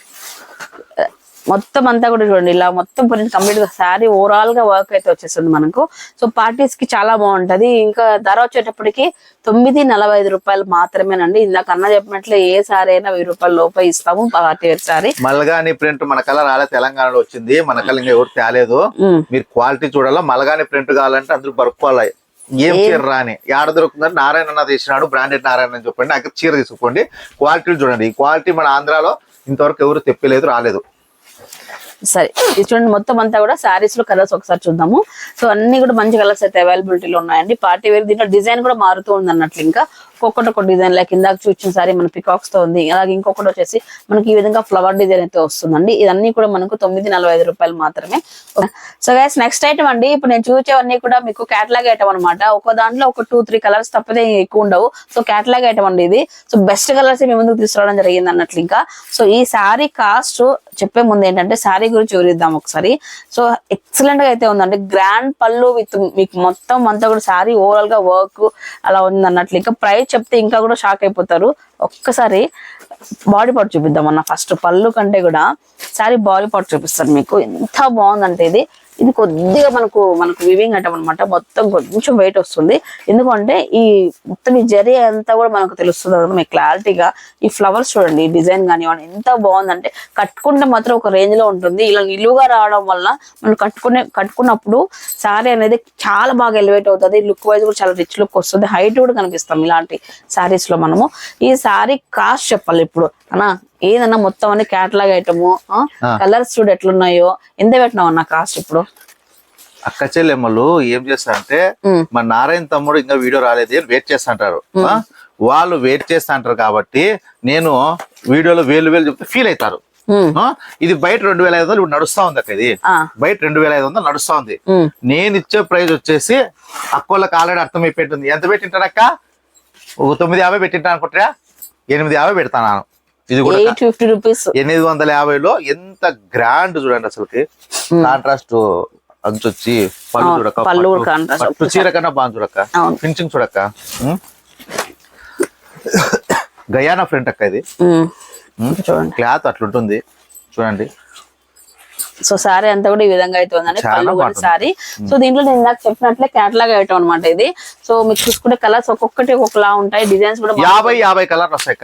మొత్తం అంతా కూడా చూడండి ఇలా మొత్తం కంప్లీట్గా శారీ ఓవరాల్గా వర్క్ అయితే వచ్చేస్తుంది మనకు. సో పార్టీస్కి చాలా బాగుంటది. ఇంకా ధర వచ్చేటప్పటికి తొమ్మిది నలభై ఐదు రూపాయలు మాత్రమేనండి. ఇందాక అన్న చెప్పినట్లు ఏ సారీ అయినా వెయ్యి రూపాయల లోపే ఇస్తాము పార్టీ వేర్ సారీ మల్గాని ప్రింట్ మన కలర్ రాలే తెలంగాణలో వచ్చింది. మన కలర్ ఇంకా ఎవరు తేలేదు. మీరు క్వాలిటీ చూడాలా మలగాని ప్రింట్ కావాలంటే అందరూ బరుక్కోవాలి. ఏం చీర రాని? ఏడ దొరుకుతుందని నారాయణ అన్న తీసినాడు బ్రాండెడ్ నారాయణ అని చెప్పండి. నాకు చీర తీసుకోండి. క్వాలిటీ చూడండి. ఈ క్వాలిటీ మన ఆంధ్రాలో ఇంతవరకు ఎవరు తెప్పలేదు రాలేదు. సరే ఇది చూడండి మొత్తం అంతా కూడా శారీస్లో కలర్స్ ఒకసారి చూద్దాము. సో అన్ని కూడా మంచి కలర్స్ అయితే అవైలబిలిటీలో ఉన్నాయండి. పార్టీ వేర్ దీంట్లో డిజైన్ కూడా మారుతూ ఉంది అన్నట్లు ఇంకా. ఒక్కొక్కటి ఒక డిజైన్ లైక్ ఇందాక చూసిన సారీ మన పికాక్స్తో ఉంది. అలాగే ఇంకొకటి వచ్చేసి మనకి ఈ విధంగా ఫ్లవర్ డిజైన్ అయితే వస్తుందండి. ఇదన్నీ కూడా మనకు తొమ్మిది నలభై ఐదు రూపాయలు మాత్రమే. సో గైస్ నెక్స్ట్ ఐటమ్ అండి. ఇప్పుడు నేను చూసేవన్నీ కూడా మీకు క్యాటలాగ్ ఐటమ్ అనమాట ఒక దాంట్లో ఒక టూ త్రీ కలర్స్ తప్పితే ఎక్కువ ఉండవు. సో క్యాటలాగ్ ఐటమ్ అండి ఇది. సో బెస్ట్ కలర్స్ మీ ముందుకు తీసుకురావడం జరిగింది అన్నట్లు ఇంకా. సో ఈ శారీ కాస్ట్ చెప్పే ముందు ఏంటంటే శారీ గురించి వివరిద్దాం ఒకసారి. సో ఎక్సలెంట్గా అయితే ఉందండి. గ్రాండ్ పళ్ళు విత్ మీకు మొత్తం అంతా కూడా శారీ ఓవరాల్గా వర్క్ అలా ఉంది అన్నట్లు ఇంకా. ప్రైస్ చెప్తే ఇంకా కూడా షాక్ అయిపోతారు. ఒక్కసారి బాడీ పార్ట్ చూపిద్దాం అన్న ఫస్ట్ పళ్ళు కంటే కూడా సారీ బాడీ పార్ట్ చూపిస్తాను మీకు. ఎంత బాగుందంటే ఇది. ఇది కొద్దిగా మనకు మనకు వివింగ్ అంటాం అనమాట మొత్తం కొంచెం వెయిట్ వస్తుంది. ఎందుకంటే ఈ మొత్తం ఈ జరీ అంతా కూడా మనకు తెలుస్తుంది కదా మీకు క్లారిటీగా. ఈ ఫ్లవర్స్ చూడండి ఈ డిజైన్ కానివ్వండి ఎంత బాగుందంటే కట్టుకుంటే మాత్రం ఒక రేంజ్లో ఉంటుంది. ఇలా నిలువుగా రావడం వల్ల మనం కట్టుకునే కట్టుకున్నప్పుడు సారీ అనేది చాలా బాగా ఎలివేట్ అవుతుంది. లుక్ వైజ్ కూడా చాలా రిచ్ లుక్ వస్తుంది. హైట్ కూడా కనిపిస్తాం ఇలాంటి సారీస్లో మనము. ఈ సారీ కాస్ట్ చెప్పాలి ఇప్పుడు అనా ఏదన్నా మొత్తం అన్ని క్యాటలాగ్ ఐటమ్. కలర్స్ చూడు ఎట్లున్నాయో. ఎంత పెట్టినావు అన్న కాస్ట్ ఇప్పుడు? అక్క చెల్లెమ్మలు ఏం చేస్తారంటే. మా నారాయణ తమ్ముడు ఇంకా వీడియో రాలేదు అని వెయిట్ చేస్తుంటారు? వాళ్ళు వెయిట్ చేస్తుంటారు కాబట్టి నేను వీడియోలో వేలు వేలు చెప్తే ఫీల్ అవుతారు. ఇది బయట రెండు వేల ఐదు వందలు ఇప్పుడు నడుస్తా ఉంది అక్క ఇది. బయట రెండు వేల ఐదు వందలు నడుస్తా ఉంది. నేను ఇచ్చే ప్రైస్ వచ్చేసి అక్కోళ్ళకి ఆల్రెడీ అర్థమైపోయింది. ఎంత పెట్టింటానక్క ఒక తొమ్మిది యాభై పెట్టింటా అనుకుంటా ఎనిమిది యాభై పెడతాను. ఇది కూడా ఎయిట్ ఫిఫ్టీ రూపీస్ ఎనిమిది వందల యాభైలో ఎంత గ్రాండ్ చూడండి అసలుకి. కాంట్రాస్ట్ అంచొచ్చి పళ్ళు చూడక్క పళ్ళు పట్టు- చీర కన్నా బాగా అవును. ఫినిషింగ్ చూడక్క ఉం? గయానా ఫ్రంట్ అక్క ఇది. ఉం? చూడండి. క్లాత్ అట్లుంటుంది. చూడండి. సో సారీ అంతా కూడా ఈ విధంగా అయితే ఉందండి పళ్ళు కూడా. సారీ సో దీంట్లో నేను ఇందాక చెప్పినట్లే క్యాటలాగ్ ఐటమ్ అనమాట ఇది. సో మీకు చూసుకుంటే కలర్స్ ఒక్కొక్కటి ఒక్కొక్కలా ఉంటాయి. డిజైన్స్ కూడా యాభై యాభై కలర్ వస్తాయి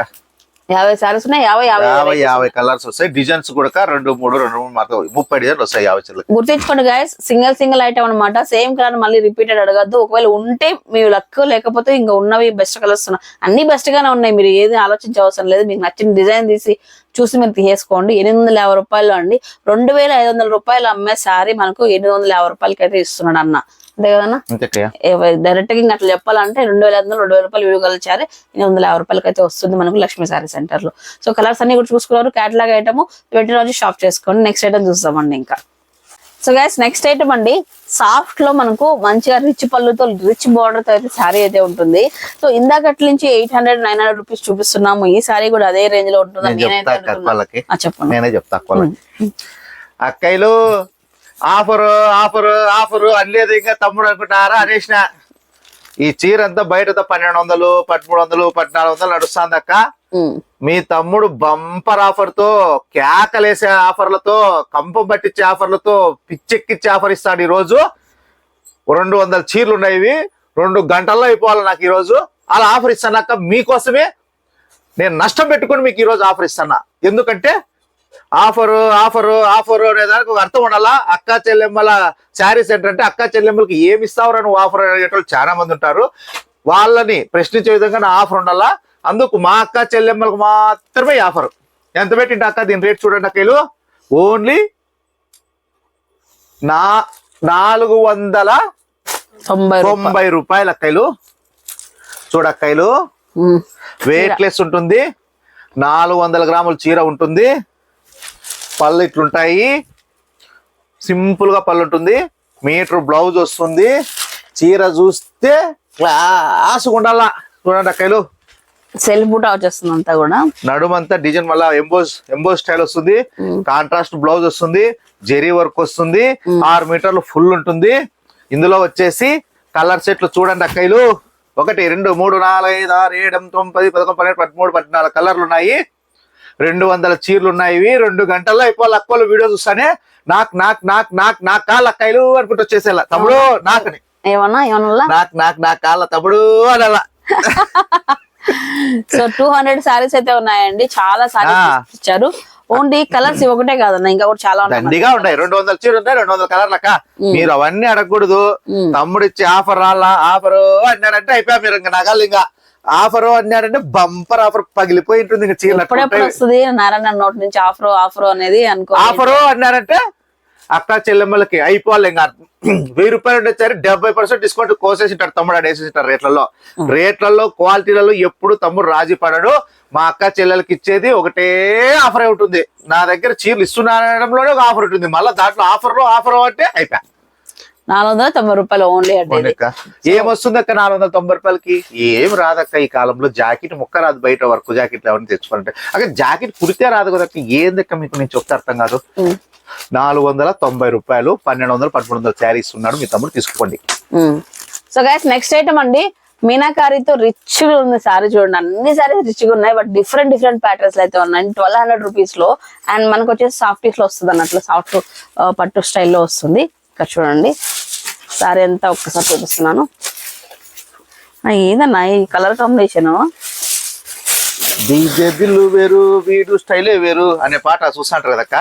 యాభై సారీస్ ఉన్నాయి యాభై యాభై యాభై యాభై కలర్స్ వస్తాయి. డిజైన్స్ కూడా రెండు మూడు రెండు మూడు మాత్రం ముప్పై డిజైన్లు వస్తాయి యాభై చిల్లకి గుర్తించుకోండి గైస్ సింగిల్ సింగిల్ ఐటమ్ అన్నమాట. సేమ్ కలర్ మళ్ళీ రిపీటెడ్ అడగద్దు. ఒకవేళ ఉంటే మీ లక్ లేకపోతే ఇంకా ఉన్నవి బెస్ట్ కలర్స్ ఉన్నాయి అన్ని బెస్ట్ గానే ఉన్నాయి. మీరు ఏది ఆలోచించే అవసరం లేదు. మీకు నచ్చిన డిజైన్ తీసి చూసి మీరు తీసేసుకోండి. ఎనిమిది వందల యాభై రూపాయలు అండి. రెండు వేల ఐదు వందల రూపాయలు అమ్మే సారీ మనకు ఎనిమిది వందల యాభై రూపాయలకి అయితే ఇస్తున్నాడు అన్న. అంతే కదన్నా? అంతే డైరెక్ట్గా ఇంకా అట్లా చెప్పాలంటే రెండు వేల ఐదు వందలు రెండు వేల రూపాయలు విడుగలిచారు ఎనిమిది వందల యాభై రూపాయలకి అయితే వస్తుంది మనకు లక్ష్మీ సారీ సెంటర్లో. సో కలర్స్ అన్ని కూడా చూసుకున్నారు క్యాటలాగ్ ఐటమ్ ట్వంటీ రోజు షాప్ చేసుకోండి. నెక్స్ట్ ఐటమ్ చూస్తామండి ఇంకా. సో గైస్ నెక్స్ట్ ఐటమ్ అండి సాఫ్ట్లో మనకు మంచిగా రిచ్ పళ్ళుతో రిచ్ బార్డర్తో అయితే శారీ అయితే ఉంటుంది. సో ఇందాకట్ల నుంచి eight hundred nine hundred rupees చూపిస్తున్నాము. ఈ శారీ కూడా అదే రేంజ్లో నేనైతే ఆ, చెప్పండి. నేనే చెప్తా అక్కయ్యలు ఆఫర్ ఆఫర్ ఆఫర్ అల్లేదు ఇంకా తమ్ముడు అనుకుంటారా అనేసిన ఈ చీర అంతా బయటతో పన్నెండు వందలు పదమూడు వందలు పద్నాలుగు వందలు నడుస్తుంది అక్క ఉమ్, మీ తమ్ముడు బంపర్ ఆఫర్తో కేకలేసే ఆఫర్లతో కంపం పట్టించే ఆఫర్లతో పిచ్చెక్కిచ్చే ఆఫర్ ఇస్తాడు ఈ రోజు రెండు వందల చీరలు ఉన్నాయి ఇవి. రెండు గంటల్లో అయిపోవాలి నాకు ఈ రోజు అలా ఆఫర్ ఇస్తానక్క మీకోసమే. నేను నష్టం పెట్టుకొని మీకు ఈ రోజు ఆఫర్ ఇస్తానా? ఎందుకంటే ఆఫర్ ఆఫర్ ఆఫర్ అనే దానికి అర్థం ఉండాలా? అక్క చెల్లెమ్మల శారీ సెంటర్ అంటే అక్క చెల్లెమ్మలకి ఏమి ఇస్తావురా నువ్వు ఆఫర్ అనేటోళ్ళు చాలా మంది ఉంటారు. వాళ్ళని ప్రశ్నించే విధంగా నా ఆఫర్ ఉండాలా? అందుకు మా అక్క చెల్లెమ్మలకు మాత్రమే ఆఫర్. ఎంత పెట్టింటే అక్క? దీని రేట్ చూడండి అక్కలు ఓన్లీ నా నాలుగు వందల తొంభై రూపాయలు. తొంభై రూపాయలు అక్కలు చూడక్కలు వెయిట్ లెస్ ఉంటుంది. నాలుగు వందల గ్రాముల చీర ఉంటుంది. పళ్ళు ఇట్లుంటాయి. సింపుల్గా పళ్ళు ఉంటుంది. మీటర్ బ్లౌజ్ వస్తుంది. చీర చూస్తే క్లాస్ ఉండాలా? చూడండి అక్కలు సెల్ఫ్ బూటా వచ్చేస్తుంది అంతా కూడా. నడుమంతా డిజైన్ మళ్ళా ఎంబోస్ ఎంబోస్ స్టైల్ వస్తుంది. కాంట్రాస్ట్ బ్లౌజ్ వస్తుంది. జెరీ వర్క్ వస్తుంది. ఆరు మీటర్లు ఫుల్ ఉంటుంది. ఇందులో వచ్చేసి కలర్ సెట్లు చూడండి అక్కలు ఒకటి రెండు మూడు నాలుగు ఐదు ఆరు ఏడు తొమ్మిది పది పదకొండు పన్నెండు పదమూడు పద్నాలుగు కలర్లు ఉన్నాయి. రెండు వందల చీరలు ఉన్నాయి ఇవి. రెండు గంటల్లో అయిపోవాలి. అక్కలు వీడియో చూస్తానే. నాకు నాకు నాకు నాకు నాకు కాళ్ళ అక్కలు అనుకుంటూ వచ్చేసేలా. తమ్ముడు నాకని. ఏమన్నా ఏమన్నా నాకు నాకు నాకు కాళ్ళ తమ్ముడు అలా సో టూ హండ్రెడ్ సారీస్ అయితే ఉన్నాయండి. చాలా. సారీస్ ఇచ్చారు. ఓన్లీ కలర్స్ ఒకటే కాదన్న ఇంకా కూడా చాలా ఉన్నాయి. దండిగా ఉంటాయి రెండు వందల చీరలు ఉంటాయి రెండు వందల కలర్లు అక్క. మీరు అవన్నీ అడగకూడదు. మ్మ్. తమ్ముడు ఇచ్చి ఆఫర్ రాలా ఆఫర్ అన్నాడంటే అయిపోయా మీరు ఇంకా నగలు ఇంకా ఆఫర్ అన్నాడంటే బంపర్ ఆఫర్ పగిలిపోయి ఉంటుంది ఇంకా చీరలు ఎప్పుడెప్పుడు వస్తుంది నారాయణ నోట్ నుంచి ఆఫర్ ఆఫర్ అనేది అనుకో ఆఫర్ అన్నారంటే అక్క చెల్లెమ్మలకి అయిపోవాలి ఇంకా. వెయ్యి రూపాయలు ఉండొచ్చారు డెబ్బై పర్సెంట్ డిస్కౌంట్ కోసేసి ఉంటాడు తమ్ముడు ఆడేసి ఉంటారు రేట్లలో రేట్లలో క్వాలిటీలలో ఎప్పుడు తమ్ముడు రాజీ పడడు. మా అక్క చెల్లెలకి ఇచ్చేది ఒకటే ఆఫర్ ఉంటుంది. నా దగ్గర చీరలు ఇస్తున్నానడంలోనే ఒక ఆఫర్ ఉంటుంది. మళ్ళీ దాంట్లో ఆఫర్లో ఆఫర్ అంటే అయిపోయా. నాలుగు వందల తొంభై రూపాయలు ఓన్లీ అంటే ఏమొస్తుంది అక్క నాలుగు వందల తొంభై రూపాయలకి? ఏం రాదక్క ఈ కాలంలో? జాకెట్ ముక్క రాదు బయట వర్క్ జాకెట్లు ఎవరిని తెచ్చుకోవాలంటే. అక్కడ జాకెట్ కుడితే రాదు కదా అక్క ఏందక్క మీకు నేను చెప్తే అర్థం కాదు? నాలుగు వందల తొంభై రూపాయలు పన్నెండు వందలు పదమూడు వందల శారీ ఇస్తున్నాడు మీ తమ్ముడు తీసుకోండి. సో గైస్ నెక్స్ట్ ఐటమ్ అండి. మీనాకారితో రిచ్ ఉంది సారీ చూడండి. అన్ని సారీస్ రిచ్గా ఉన్నాయి బట్ డిఫరెంట్ డిఫరెంట్ ప్యాటర్న్స్ అయితే ఉన్నాయి. ట్వెల్వ్ హండ్రెడ్ రూపీస్లో అండ్ మనకు వచ్చేసి సాఫ్టీస్లో వస్తుంది అన్నట్లు సాఫ్ట్ పట్టు స్టైల్లో వస్తుంది. ఇక్కడ చూడండి. సారీ అంతా ఒక్కసారి చూపిస్తున్నాను. ఏదన్నా ఈ కలర్ కాంబినేషన్? వేరు వీడు స్టైలే వేరు అనే పాట చూస్తుంటారు కదక్క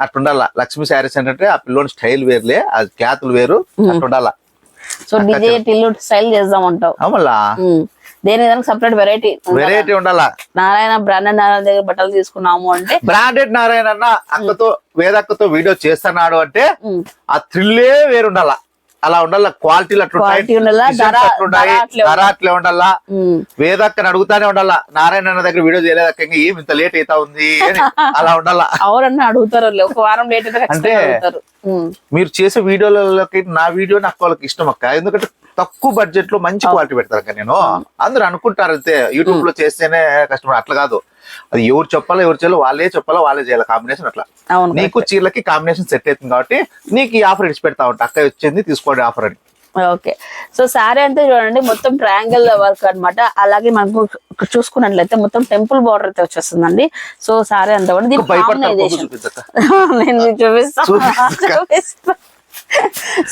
అట్టుండాల. లక్ష్మీ శారీస్ ఏంటంటే ఆ పిల్లోని స్టైల్ వేరులే ఆ క్లాతులు వేరు అట్టుండాల. సో డిజే టిల్లు స్టైల్ చేద్దాం అంటావు. ఉమ్. దేని దానికి సపరేట్ వెరైటీ వెరైటీ ఉండాలా? నారాయణ బ్రాండెడ్ నారాయణ దగ్గర బట్టలు తీసుకున్నాము అంటే బ్రాండెడ్ నారాయణ అన్న అక్కతో వేదక్కతో వీడియో చేస్తున్నాడు అంటే ఆ థ్రిల్లే వేరుండాలా? అలా ఉండాల? క్వాలిటీలు అట్లుంటాయి? ధర- అట్లే ఉండాలా. వేదక్కని అడుగుతానే ఉండాలా? నారాయణ అన్న దగ్గర వీడియో చేయలేదక్క ఇంకా ఏం ఇంత లేట్ అవుతా ఉంది అని అలా ఉండాలా? అడుగుతారు. ఒక వారం లేట్ అయితే అంటే-. మీరు చేసే వీడియోలకి నా వీడియో నాకు వాళ్ళకి ఇష్టం అక్క. ఎందుకంటే తక్కువ బడ్జెట్లో మంచి క్వాలిటీ పెడతారు అక్క నేను. అందరూ అనుకుంటారు అంతే. యూట్యూబ్లో చేస్తేనే కస్టమర్ అట్లా కాదు. అది ఎవరు చెప్పాలో ఎవరు చేయాలో వాళ్ళే చెప్పాలో వాళ్ళే చేయాలి. కాంబినేషన్ అట్లా. నీకు చీరలకి కాంబినేషన్ సెట్ అవుతుంది కాబట్టి నీకు ఈ ఆఫర్ ఇచ్చి పెడతా ఉంటా. అక్క వచ్చింది తీసుకోండి ఆఫర్ అని. ఓకే. సో సారీ అంతా చూడండి మొత్తం ట్రయాంగిల్ వర్క్ అన్నమాట. అలాగే మనకు చూసుకున్నట్లయితే మొత్తం టెంపుల్ బార్డర్ అయితే వచ్చేస్తుందండి. సో సారీ అంతా కూడా దీని నేను. చూపిస్తా.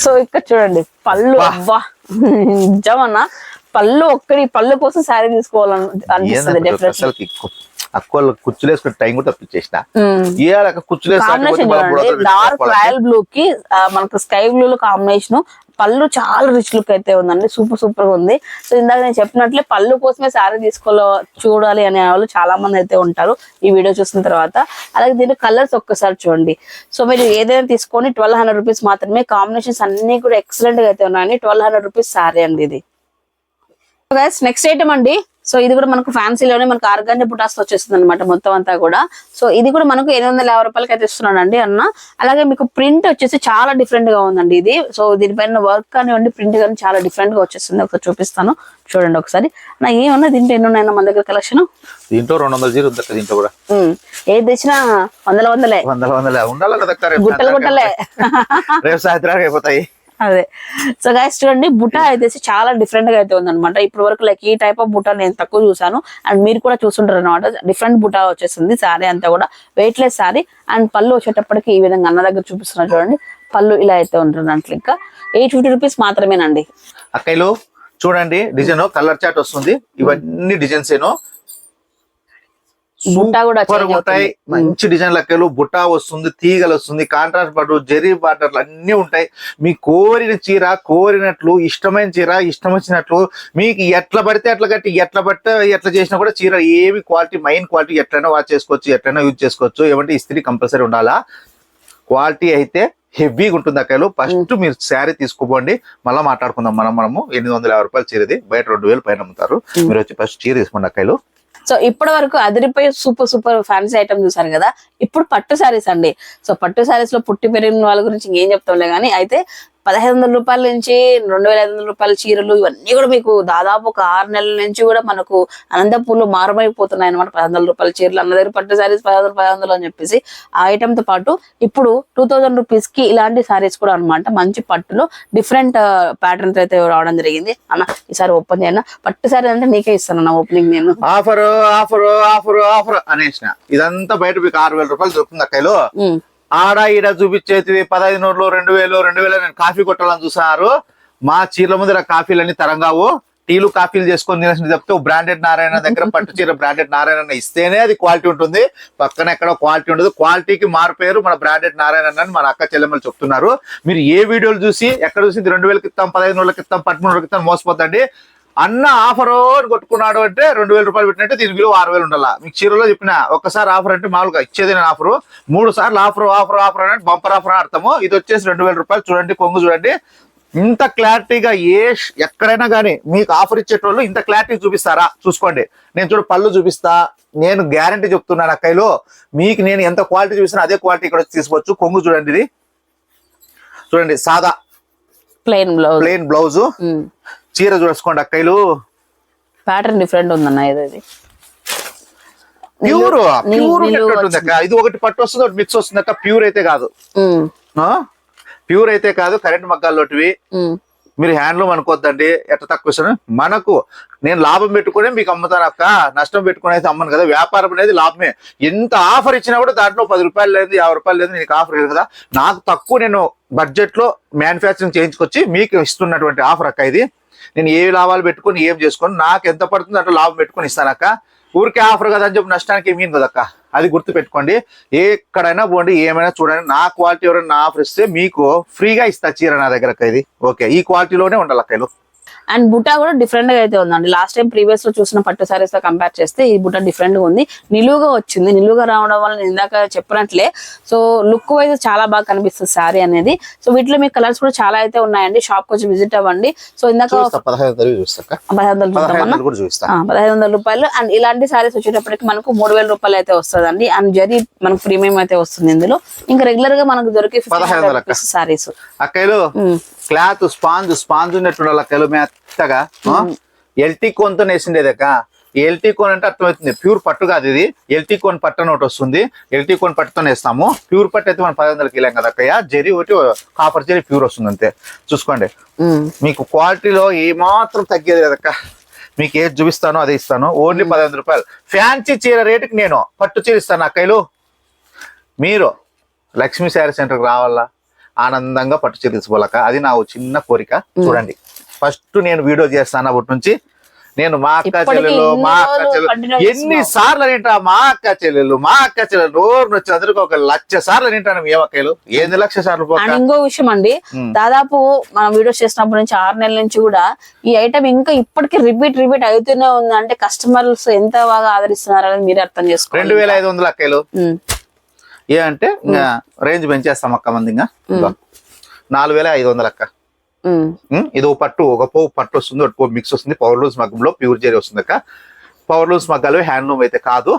సో ఇక్కడ చూడండి పళ్ళు అబ్బా. నిజమన్నా పళ్ళు ఒక్కడి పళ్ళు కోసం శారీ తీసుకోవాలని అనిపిస్తుంది డెఫినెట్లీ అసలు అక్క వాళ్ళు కుర్చీలు వేసుకునే టైం కూడా తప్పించేసిన డార్క్ రాయల్ బ్లూ కి మనకు స్కై బ్లూ లో కాంబినేషన్ పళ్ళు చాలా రిచ్ లుక్ అయితే ఉందండి. సూపర్ సూపర్గా ఉంది. సో ఇందాక నేను చెప్పినట్లే పళ్ళు కోసమే శారీ తీసుకోవాలి చూడాలి అనే వాళ్ళు చాలా మంది అయితే ఉంటారు ఈ వీడియో చూసిన తర్వాత. అలాగే దీని కలర్స్ ఒక్కసారి చూడండి. సో మీరు ఏదైనా తీసుకొని ట్వెల్వ్ హండ్రెడ్ రూపీస్ మాత్రమే కాంబినేషన్స్ అన్ని కూడా ఎక్సలెంట్గా అయితే ఉన్నాయండి. ట్వెల్వ్ హండ్రెడ్ రూపీస్ శారీ అండి ఇది. నెక్స్ట్ ఐటమ్ అండి. సో ఇది కూడా మనకు ఫ్యాన్సీలోనే మనకు ఆర్గానిక్ బుటాస్ వచ్చేస్తుంది అనమాట మొత్తం అంతా కూడా. సో ఇది కూడా మనకు ఎనిమిది వందల యాభై రూపాయలకి అయితే ఇస్తున్నాడు అండి అన్న. అలాగే మీకు ప్రింట్ వచ్చేసి చాలా డిఫరెంట్గా ఉందండి ఇది. సో దీనిపైన వర్క్ కానివ్వండి ప్రింట్ కానీ చాలా డిఫరెంట్గా వచ్చేస్తుంది. ఒకసారి చూపిస్తాను. చూడండి ఒకసారి. నా ఏమన్నా దీంట్లో ఎన్ని ఉన్నాయన్న మన దగ్గర కలెక్షన్ దీంట్లో రెండు వందల జీరో దీంట్లో కూడా. ఏది తెచ్చినా వందల వందలే. వందల వందల. ఉండాలి గుట్టలు గుట్టలే. రేపు సాయంత్రం అయిపోతాయి. అదే. సో గైస్ చూడండి బుటా అయితే చాలా డిఫరెంట్గా అయితే ఉందన్నమాట. ఇప్పటి వరకు లైక్ ఈ టైప్ ఆఫ్ బుటా నేను తక్కువ చూసాను అండ్ మీరు కూడా చూస్తుంటారు అనమాట డిఫరెంట్ బుటా వచ్చేసింది సారీ అంతా కూడా. వెయిట్ లెస్ సారీ అండ్ పళ్ళు వచ్చేటప్పటికి ఈ విధంగా అన్న దగ్గర చూపిస్తున్నారు చూడండి. పళ్ళు ఇలా అయితే ఉంటుంది అంటే ఇంకా. ఎయిట్ ఫిఫ్టీ రూపీస్ మాత్రమేనండి. అక్కలు చూడండి డిజైన్ కలర్ చాట్ వస్తుంది. ఇవన్నీ డిజైన్స్ ఏనో. సూపర్ ఉంటాయి. మంచి డిజైన్ లెక్కలు బుట్టా వస్తుంది తీగలు వస్తుంది కాంట్రాస్ట్ పట్టు జెరీ బార్డర్లు అన్ని ఉంటాయి. మీ కోరిన చీర కోరినట్లు ఇష్టమైన చీర ఇష్టం వచ్చినట్లు మీకు ఎట్లా పడితే అట్లా కట్టి ఎట్లా పడితే ఎట్లా చేసినా కూడా చీర ఏమి క్వాలిటీ మెయిన్ క్వాలిటీ ఎట్లయినా వాచ్ చేసుకోవచ్చు ఎట్లయినా యూజ్ చేసుకోవచ్చు. ఏమంటే ఇస్త్రీ కంపల్సరీ ఉండాలా? క్వాలిటీ అయితే హెవీగా ఉంటుంది అక్కలు ఫస్ట్ మీరు శారీ తీసుకోపోండి మళ్ళీ మాట్లాడుకుందాం మనం మనము. ఎనిమిది వందల యాభై రూపాయలు చీరది. బయట రెండు వేలు పైన అమ్ముతారు. మీరు వచ్చి ఫస్ట్ చీర తీసుకోండి అక్కలు సో ఇప్పటి వరకు అదిరిపోయి సూపర్ సూపర్ ఫ్యాన్సీ ఐటమ్ చూసారు కదా. ఇప్పుడు పట్టు శారీస్ అండి. సో పట్టు శారీస్లో పుట్టి పెరిగిన వాళ్ళ గురించి ఏం చెప్తాంలే కానీ అయితే పదహైదు వందల రూపాయల నుంచి రెండు వేల ఐదు వందల రూపాయల చీరలు ఇవన్నీ కూడా మీకు దాదాపు ఒక ఆరు నెలల నుంచి కూడా మనకు అనంతపూర్లో మారమైపోతున్నాయి అనమాట పది వందల రూపాయల చీరలు అన్న దగ్గర పట్టు శారీస్ పది వందలు పది వందలు అని చెప్పేసి ఆ ఐటమ్తో పాటు ఇప్పుడు టూ థౌజండ్ రూపీస్కి ఇలాంటి శారీస్ కూడా అన్నమాట. మంచి పట్టులో డిఫరెంట్ ప్యాటర్న్స్ అయితే రావడం జరిగింది. అన్న ఈసారి ఓపెన్ చేయన్న పట్టు శారీ అంటే నీకే ఇస్తాను అన్న ఓపెనింగ్ నేను. ఆఫర్ ఆఫర్ ఆఫర్ ఆఫర్ అనేసిన. ఇదంతా బయట మీకు ఆరు వేల రూపాయలు దొరుకుతుంది అక్కలు. ఆడ ఈడ చూపించేది పదహైదు నూరులు రెండు వేలు రెండు వేలు నేను కాఫీ కొట్టాలని చూస్తున్నారు. మా చీరల ముందర కాఫీలన్నీ తరంగావు. టీలు కాఫీలు చేసుకొని తినేసి చెప్తే బ్రాండెడ్ నారాయణ దగ్గర పట్టు చీర బ్రాండెడ్ నారాయణ ఇస్తేనే అది క్వాలిటీ ఉంటుంది. పక్కన ఎక్కడ క్వాలిటీ ఉండదు. క్వాలిటీకి మారు పేరు మన బ్రాండెడ్ నారాయణ అని మన అక్క చెల్లెమ్మలు చెప్తున్నారు. మీరు ఏ వీడియోలు చూసి ఎక్కడ చూసి ఇది రెండు వేలకి ఇస్తాం పదహైదు వందలకి ఇస్తాం పదమూడు వేలకి ఇస్తాం మోసపోతండి అన్న ఆఫర్ అని కొట్టుకున్నాడు అంటే రెండు వేల రూపాయలు పెట్టినట్టే దీని విలువ ఆరు వేలు ఉండాలా? మీకు చీరలో చెప్పిన ఒక్కసారి ఆఫర్ అంటే మామూలుగా ఇచ్చేది నేను ఆఫర్. మూడు సార్లు ఆఫర్ ఆఫర్ ఆఫర్ అంటే బంపర్ ఆఫర్ అని అర్థము. ఇది వచ్చేసి రెండు వేల రూపాయలు చూడండి కొంగు చూడండి. ఇంత క్లారిటీగా ఏ ఎక్కడైనా కానీ మీకు ఆఫర్ ఇచ్చేటోళ్ళు ఇంత క్లారిటీ చూపిస్తారా? చూసుకోండి. నేను చూడు పళ్ళు చూపిస్తా నేను గ్యారంటీ చెప్తున్నాను అక్కయ్యలో. మీకు నేను ఎంత క్వాలిటీ చూపిస్తున్నా అదే క్వాలిటీ ఇక్కడ వచ్చి తీసుకోవచ్చు. కొంగు చూడండి ఇది. చూడండి సాదా. Plain blouse. Plain blouse. చీర చూసుకోండి అక్కయ్యలు. ప్యాటర్న్ డిఫరెంట్ ఉందన్న ఇది. ఇది. ప్యూర్ ప్యూర్ అక్క ఇది ఒకటి పట్టు వస్తుంది ఒకటి మిక్స్ వస్తుంది అక్క. ప్యూర్ అయితే కాదు. ప్యూర్ అయితే కాదు కరెంట్ మగ్గాల్లోటివి. మీరు హ్యాండ్లూమ్ అనుకోవద్దండి ఎట్ట తక్కువ ఇస్తాను? మనకు నేను లాభం పెట్టుకునే మీకు అమ్ముతాను అక్క. నష్టం పెట్టుకుని అయితే అమ్మను కదా. వ్యాపారం అనేది లాభమే. ఎంత ఆఫర్ ఇచ్చినా కూడా దాంట్లో పది రూపాయలు లేదు యాభై రూపాయలు లేదు నీకు ఆఫర్ లేదు కదా. నాకు తక్కువ నేను బడ్జెట్లో మ్యానుఫ్యాక్చరింగ్ చేయించుకొచ్చి మీకు ఇస్తున్నటువంటి ఆఫర్ అక్క ఇది. నేను ఏ లాభాలు పెట్టుకొని ఏం చేసుకొని నాకు ఎంత పడుతుంది అట్లా లాభం పెట్టుకొని ఇస్తాను అక్క. ఊరికే ఆఫర్ కదా అని చెప్పి నష్టానికి ఏమీ కదక్క అది గుర్తు పెట్టుకోండి. ఎక్కడైనా పోండి ఏమైనా చూడండి. నా క్వాలిటీ ఎవరైనా ఆఫర్ ఇస్తే మీకు ఫ్రీగా ఇస్తా చీర నా దగ్గరక్క ఇది. ఓకే ఈ క్వాలిటీలోనే ఉండాలి అక్క ఇది. అండ్ బుటా కూడా డిఫరెంట్గా అయితే ఉందండి. లాస్ట్ టైం ప్రీవియస్లో చూసిన పట్టు సారీస్తో కంపేర్ చేస్తే ఈ బుటా డిఫరెంట్గా ఉంది. నిలువుగా వచ్చింది. నిలువుగా రావడం వల్ల నేను ఇందాక చెప్పినట్లే. సో లుక్ వైజ్ చాలా బాగా కనిపిస్తుంది సారీ అనేది. సో వీటిలో మీకు కలర్స్ కూడా చాలా అయితే ఉన్నాయండి. షాప్కి వచ్చి విజిట్ అవ్వండి. సో ఇందాక పదహైదు వందలు రూపాయలు. అండ్ ఇలాంటి సారీస్ వచ్చేటప్పటికి మనకు మూడు వేల రూపాయలు అయితే వస్తుందండి. అండ్ జరీ మనకు ప్రీమియం అయితే వస్తుంది ఇందులో. ఇంకా రెగ్యులర్గా మనకు దొరికే. సారీస్ అక్కలు క్లాత్ స్పాంజ్ స్పాంజ్ ఉన్నట్టు అక్కలు మెత్తగా ఎల్టీ కోన్తో వేసిండేదక్క ఎల్టీ కోన్ అంటే అర్థమవుతుంది. ప్యూర్ పట్టు కాదు ఇది. ఎల్టీ కోన్ పట్టు అని ఒకటి వస్తుంది. ఎల్టీ కోన్ పట్టుతో వేస్తాము ప్యూర్ పట్టు అయితే మనం పది వందలకి వెళ్ళాం కదా అక్కయ్య. జరీ ఒకటి కాపర్ జరీ ప్యూర్ వస్తుంది అంతే. చూసుకోండి. మీకు క్వాలిటీలో ఏమాత్రం తగ్గేది కదక్క మీకు ఏది చూపిస్తానో అదే ఇస్తాను. ఓన్లీ పదహైదు రూపాయలు. ఫ్యాన్సీ చీర రేటుకి నేను పట్టు చీర ఇస్తాను అక్కయ్యలు మీరు లక్ష్మీ శారీ సెంటర్కి రావాలా? ఆనందంగా పట్టు చీర తీసుకోవాలక్క. అది నా చిన్న కోరిక. చూడండి. ఫస్ట్ నేను వీడియో చేస్తాను అప్పటి నుంచి. నేను మా అక్క చెల్లెలు మా అక్క చెల్లెలు ఎన్ని. సార్లు వింటా మా అక్క చెల్లెలు మా అక్క చెల్లెలు నోరు నొచ్చి అందరికి ఒక లక్ష సార్లు వింటాను మీ అక్కలు ఏంది లక్ష సార్లు ఇంకో విషయం అండి. దాదాపు మనం వీడియోస్ చేసినప్పటి నుంచి ఆరు నెలల నుంచి కూడా ఈ ఐటమ్ ఇంకా ఇప్పటికీ రిపీట్ రిపీట్ అవుతూనే ఉంది. అంటే కస్టమర్స్ ఎంత బాగా ఆదరిస్తున్నారు అనేది మీరు అర్థం రెండు చేసుకోండి వేల ఐదు వందల అక్కలు. ఏ అంటే ఇంకా రేంజ్ పెంచేస్తాం అక్క మంది ఇంకా. నాలుగు వేల ఐదు వందలు అక్క? ఇది ఒక పట్టు ఒక పోవు పట్టు వస్తుంది ఒక పోవు మిక్స్ వస్తుంది. పవర్ లూజ్ మగ్గంలో ప్యూర్ జరీ వస్తుంది అక్క. పవర్ లూజ్ మగ్గాలు హ్యాండ్లూమ్ అయితే కాదు.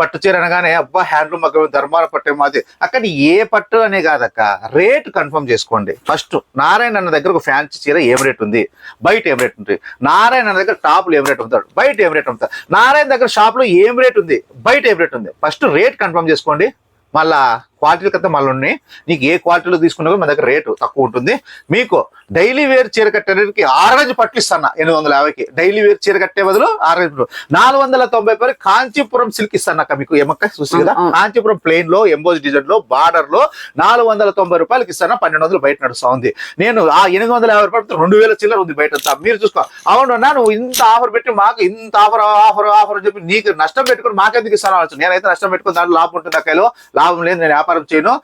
పట్టు చీర అనగానే అబ్బా హ్యాండ్లూమ్ మగ్గం ధర్మాల పట్టు ఏమో అది అక్కడ ఏ పట్టు అనే కాదక్క రేట్ కన్ఫర్మ్ చేసుకోండి. ఫస్ట్ నారాయణ అన్న దగ్గర ఒక ఫ్యాన్సీ చీర ఏం రేట్ ఉంది? బయట ఏం రేట్ ఉంది? నారాయణ అన్న దగ్గర టాప్లు ఏం రేట్ అమ్ముతాడు బయట ఏం రేట్ అమ్ముతాడు నారాయణ దగ్గర షాప్లో ఏం రేట్ ఉంది? బయట ఏం రేట్ ఉంది? ఫస్ట్ రేట్ కన్ఫర్మ్ చేసుకోండి. మళ్ళా క్వాలిటీ కథ మళ్ళీ ఉన్నాయి. నీకు ఏ క్వాలిటీలో తీసుకున్నా కూడా మన దగ్గర రేటు తక్కువ ఉంటుంది. మీకు డైలీ వేర్ చీర కట్టడానికి ఆరెంజ్ పట్లు ఇస్తాను ఎనిమిది వందల యాభైకి. డైలీ వేర్ చీర కట్టే బదులు ఆరెంజ్ నాలుగు వందల తొంభై రూపాయలు కాంచీపురం సిల్క్ ఇస్తాను అక్క మీకు. ఏమక్క? చూసి కదా. కాంచీపురం ప్లెయిన్లో ఎంబోజ్ డిజైన్లో బార్డర్లో నాలుగు వందల తొంభై రూపాయలకి ఇస్తాను పన్నెండు వందలు బయట నడుస్తా ఉంది నేను ఆ ఎనిమిది వందల యాభై రూపాయలు రెండు వేల చిల్లర ఉంది బయట. మీరు చూసుకో. అవును అన్నా నువ్వు ఇంత ఆఫర్ పెట్టి మాకు ఇంత ఆఫర్ ఆఫర్ ఆఫర్ అని చెప్పి నీకు నష్టం పెట్టుకుని మాకెందుకు ఇస్తాను అనొచ్చు నేనైతే నష్టం పెట్టుకుని దాంట్లో లాభం ఉంటుంది అక్కలో లాభం లేదు నేను వ్యాపారం చేయను.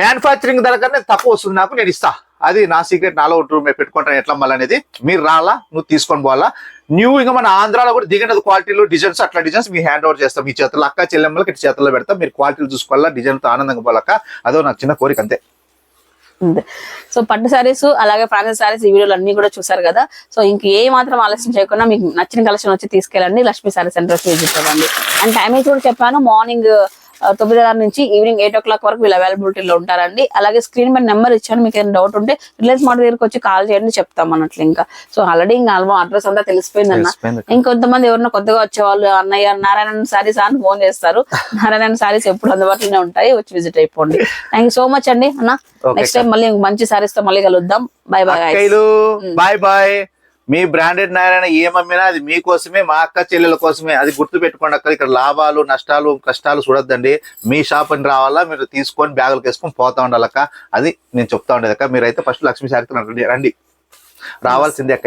మ్యానుఫ్యాక్చరింగ్ ధర కన్నా తక్కువ వస్తుంది నాకు నేను ఇస్తా. అది నా సీక్రెట్ నాలో ఉంటుంది మేము పెట్టుకుంటాను ఎట్లా మళ్ళీ అనేది. మీరు రాలా నువ్వు తీసుకొని పోవాలా. న్యూ ఇంకా మన ఆంధ్రాలో కూడా దిగినది క్వాలిటీలు డిజైన్స్ అట్లా డిజైన్స్ మీ హ్యాండ్ ఓవర్ చేస్తాం. మీ చేతుల్లో అక్క చెల్లెమ్మలకి ఇటు చేతుల్లో పెడతాం. మీరు క్వాలిటీలు చూసుకోవాలా డిజైన్తో ఆనందంగా పోవాలక్క అదో నాకు చిన్న కోరిక అంతే. అంతే. సో పట్టు సారీస్ అలాగే ఫ్యాన్సీ సారీస్ ఈ వీడియోలు అన్ని కూడా చూసారు కదా. సో ఇంక ఏ మాత్రం ఆలస్యం చేయకుండా మీకు నచ్చిన కలెక్షన్ వచ్చి తీసుకెళ్ళండి. లక్ష్మీ సారీ సెంటర్ విజిట్ అవ్వండి అండ్ టైమింగ్స్ కూడా చెప్పాను. మార్నింగ్ తొమ్మిదిన్నర నుంచి ఈవినింగ్ ఎయిట్ ఓ క్లాక్ వరకు వీళ్ళు అవైలబిలిటీలో ఉంటారండి. అలాగే స్క్రీన్ మీద నెంబర్ ఇచ్చాను మీకు ఏదైనా డౌట్ ఉంటే రిలయన్స్ మోడల్ దగ్గరికి వచ్చి కాల్ చేయండి చెప్తాం అన్నట్లు ఇంకా. సో ఆల్రెడీ ఇంకా ఆల్మో అడ్రస్ అంతా తెలిసిపోయింది అన్న. తెలిసిపోయింది. ఇంకొంతమంది ఎవరైనా కొత్తగా వచ్చేవాళ్ళు అన్నయ్య నారాయణ సారీస్ అని ఫోన్ చేస్తారు. నారాయణ సారీస్ ఎప్పుడు అందుబాటులోనే ఉంటాయి వచ్చి విజిట్ అయిపోండి. థ్యాంక్ సో మచ్ అండి అన్న. నెక్స్ట్ టైం మళ్ళీ మంచి సారీస్తో మళ్ళీ కలుద్దాం. బై బై అక్కయ్యలు బాయ్ బాయ్ మీ బ్రాండెడ్ నారాయణ ఏమమ్మినా అది మీకోసమే మా అక్క చెల్లెల కోసమే. అది గుర్తు పెట్టుకోండి అక్కడ ఇక్కడ లాభాలు నష్టాలు కష్టాలు చూడొద్దండి. మీ షాప్ అని రావాలా మీరు తీసుకొని బ్యాగులకు వేసుకొని పోతా ఉండాలక్క. అది నేను చెప్తా ఉండేదక్క మీరైతే ఫస్ట్ లక్ష్మీ శాఖతో రండి. రావాల్సిందే అక్క.